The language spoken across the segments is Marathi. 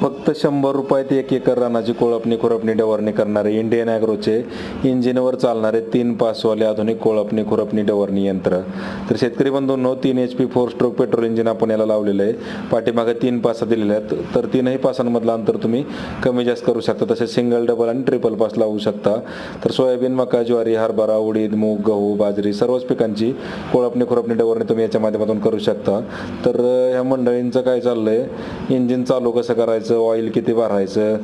फक्त शंभर रुपयात एक एकर रानाची कोळपणी खुरपणी डवरणी करणारे इंडियन ॲग्रोचे इंजिनवर चालणारे तीन पासवाले आधुनिक कोळपणी खुरपणी डवरणी यंत्र. तर शेतकरी बंधूंनो तीन H P four stroke petrol engine आपण याला लावलेलं आहे. पाठीमागे तीन पासा दिलेले आहेत. तर तीनही पासांमधलं अंतर तुम्ही कमी जास्त करू शकता. तसेच सिंगल डबल आणि ट्रिपल पास लावू शकता. तर सोयाबीन मका ज्वारी हरभरा उडीद मूग गहू बाजरी सर्वच पिकांची कोळपणी खुरपणी डवरणी तुम्ही याच्या माध्यमातून करू शकता. तर ह्या मंडळींचं काय चाललंय? इंजिन चालू कसं करायचं? ऑइल किती भरायचं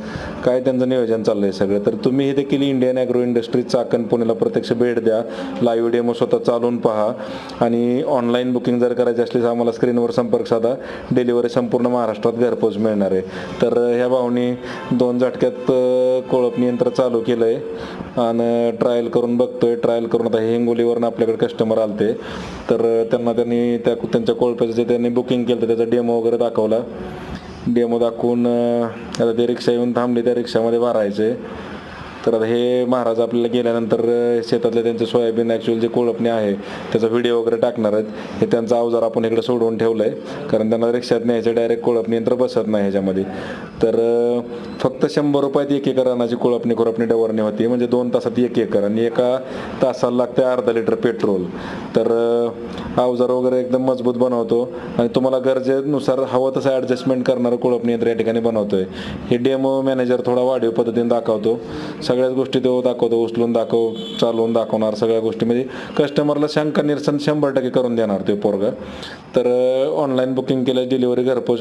काय त्यांचं नियोजन चाललंय सगळं. तर तुम्ही हे देखील इंडियन ॲग्रो इंडस्ट्री चाकण पुण्याला प्रत्यक्ष भेट द्या. लाईव्ह डेमो स्वतः चालून पहा. आणि ऑनलाईन बुकिंग जर करायची असली तर आम्हाला स्क्रीनवर संपर्क साधा. डिलिव्हरी संपूर्ण महाराष्ट्रात घरपोच मिळणार आहे. तर ह्या भाऊनी दोन झटक्यात कोळपणी यंत्र चालू केलं आहे आणि ट्रायल करून बघतोय. ट्रायल करून आता हिंगोलीवरून आपल्याकडे कस्टमर आलते. तर त्यांना त्यांनी त्या त्यांच्या कोळप्याचं जे त्यांनी बुकिंग केलं त्याचा डेमो वगैरे दाखवला. डेमो दाखवून आता ते रिक्षा येऊन थांबली त्या रिक्षामध्ये भरायचे तर आता हे महाराज आपल्याला गेल्यानंतर शेतातले त्यांचे सोयाबीन ॲक्च्युअल जे कोळपणे आहे त्याचा व्हिडिओ वगैरे टाकणार आहेत. हे त्यांचा अवजार आपण इकडे सोडवून ठेवलं आहे कारण त्यांना रिक्षात न्यायचं डायरेक्ट कोळपणी यंत्र बसत नाही ह्याच्यामध्ये. तर फक्त शंभर रुपयात एक एकर रानाची कोळपणी कोळपणी डवरणी होती. म्हणजे दोन तासात एक एकर आणि एका तासाला लागते अर्धा लिटर पेट्रोल तर अवजार वगैरे एकदम मजबूत बनवतो. आणि तुम्हाला गरजेनुसार हवं तसं ॲडजस्टमेंट करणारं कुळपणी यंत्र या ठिकाणी बनवतोय. हे डेमो मॅनेजर थोडा वाढीव पद्धतीने दाखवतो. सगळ्याच गोष्टी तो दाखवतो उचलून दाखव चालवून दाखवणार सगळ्या गोष्टी. म्हणजे कस्टमरला शंका निरसन शंभर टक्के करून देणार ते पोरगा. तर ऑनलाईन बुकिंग केलं डिलिव्हरी घरपोच